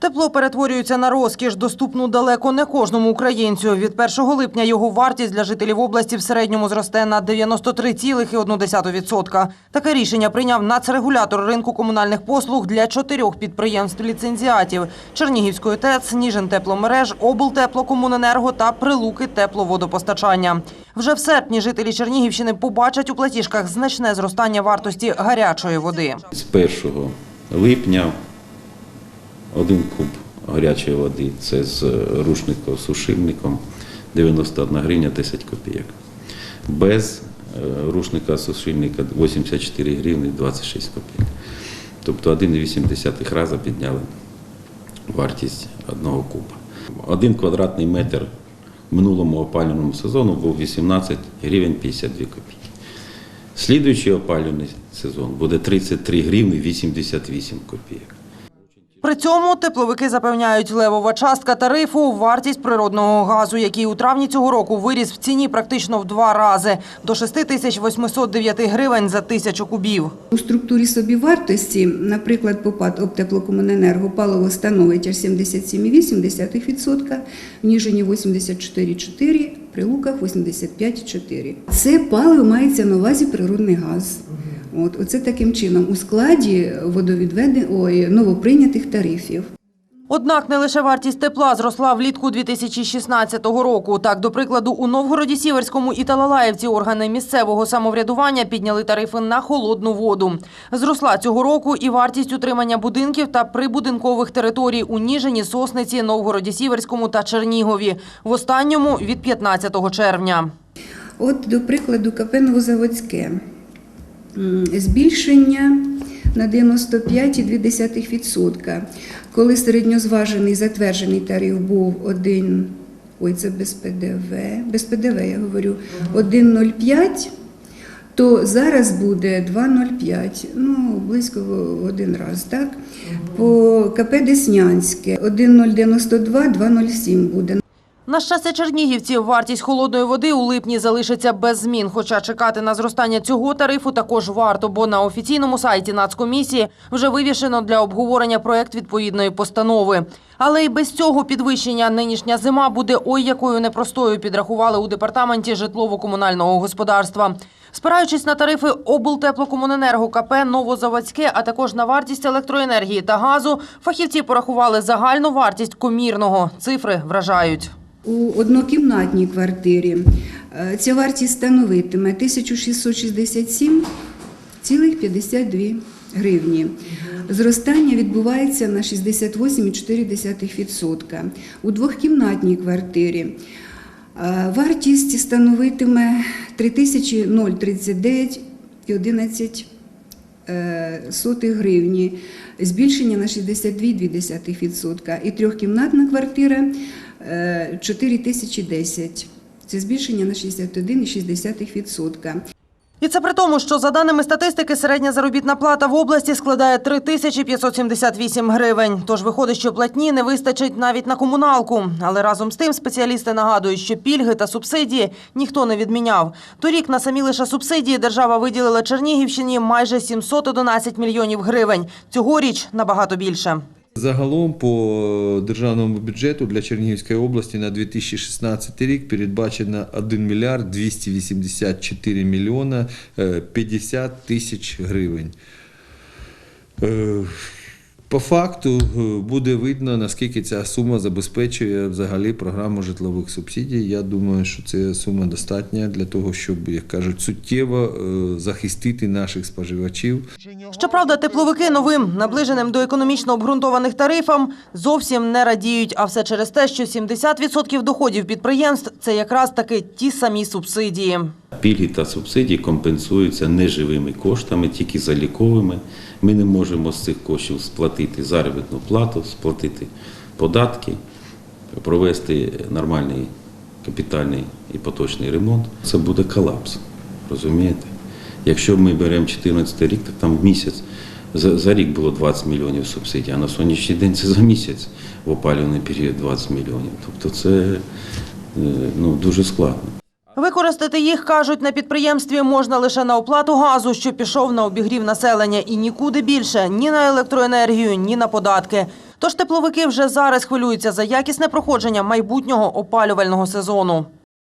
Тепло перетворюється на розкіш, доступну далеко не кожному українцю. Від 1 липня його вартість для жителів області в середньому зросте на 93,1%. Таке рішення прийняв нацрегулятор ринку комунальних послуг для чотирьох підприємств ліцензіатів – Чернігівської ТЕЦ, Ніжин тепломереж, облтеплокомуненерго та Прилуки тепловодопостачання. Вже в серпні жителі Чернігівщини побачать у платіжках значне зростання вартості гарячої води. З 1 липня один куб гарячої води це з рушником сушильником 91 гривня 10 копійок. Без е, рушника сушильника 84 гривні 26 копійок. Тобто 1,8 рази підняли вартість одного куба. Один квадратний метр в минулому опалювальному сезону був 18 гривень 52 копійки. Слідуючий опалювальний сезон буде 33 гривні 88 копійок. При цьому тепловики запевняють, левова частка тарифу – вартість природного газу, який у травні цього року виріс в ціні практично в два рази – до 6809 гривень за тисячу кубів. У структурі собівартості, наприклад, по ПАД «Обтеплокомуненерго» паливо становить аж 77,8%, в Ніжині 84,4%, при Луках 85,4%. Це паливо мається на увазі природний газ. От, оце таким чином у складі водовідведень, ой, новоприйнятих тарифів. Однак не лише вартість тепла зросла влітку 2016 року. Так, до прикладу, у Новгороді-Сіверському і Талалаївці органи місцевого самоврядування підняли тарифи на холодну воду. Зросла цього року і вартість утримання будинків та прибудинкових територій у Ніжині, Сосниці, Новгороді-Сіверському та Чернігові. В останньому – від 15 червня. От, до прикладу, КП Новозаводське. Збільшення на 95,2%. Коли середньозважений затверджений тариф був 1, ой, це без ПДВ, без ПДВ я говорю, 1,05, то зараз буде 2,05, ну, близько один раз, так? По КП Деснянське 1,092, 2,07 буде. На щастя чернігівців, вартість холодної води у липні залишиться без змін. Хоча чекати на зростання цього тарифу також варто, бо на офіційному сайті Нацкомісії вже вивішено для обговорення проект відповідної постанови. Але і без цього підвищення нинішня зима буде ой якою непростою, підрахували у департаменті житлово-комунального господарства. Спираючись на тарифи облтеплокомуненерго КП Новозаводське, а також на вартість електроенергії та газу, фахівці порахували загальну вартість комірного. Цифри вражають. У однокімнатній квартирі е, ця вартість становитиме 1667,52 гривні. Зростання відбувається на 68,4%. У двохкімнатній квартирі вартість становитиме 3039,11 е, гривні, збільшення на 62,2%. І трьохкімнатна квартира е, 4010. Це збільшення на 61,6%. І це при тому, що за даними статистики, середня заробітна плата в області складає 3578 гривень. Тож виходить, що платні не вистачить навіть на комуналку. Але разом з тим спеціалісти нагадують, що пільги та субсидії ніхто не відміняв. Торік на самі лише субсидії держава виділила Чернігівщині майже 711 мільйонів гривень. Цьогоріч набагато більше. Загалом по державному бюджету для Чернігівської області на 2016 рік передбачено 1 мільярд 284 мільйона е, 50 тисяч гривень. По факту е, буде видно, наскільки ця сума забезпечує взагалі програму житлових субсидій. Я думаю, що ця сума достатня для того, щоб, як кажуть, суттєво е, захистити наших споживачів. Щоправда, тепловики новим, наближеним до економічно обґрунтованих тарифам, зовсім не радіють. А все через те, що 70% доходів підприємств – це якраз таки ті самі субсидії. Пільги та субсидії компенсуються неживими коштами, тільки заліковими. Ми не можемо з цих коштів сплатити заробітну плату, сплатити податки, провести нормальний капітальний і поточний ремонт. Це буде колапс. Розумієте? Якщо ми беремо 2014 рік, то там в місяць за, за рік було 20 мільйонів субсидій, а на сьогоднішній день це за місяць в опалюваний період 20 мільйонів. Тобто це е, ну, дуже складно. Використати їх, кажуть, на підприємстві можна лише на оплату газу, що пішов на обігрів населення, і нікуди більше – ні на електроенергію, ні на податки. Тож тепловики вже зараз хвилюються за якісне проходження майбутнього опалювального сезону.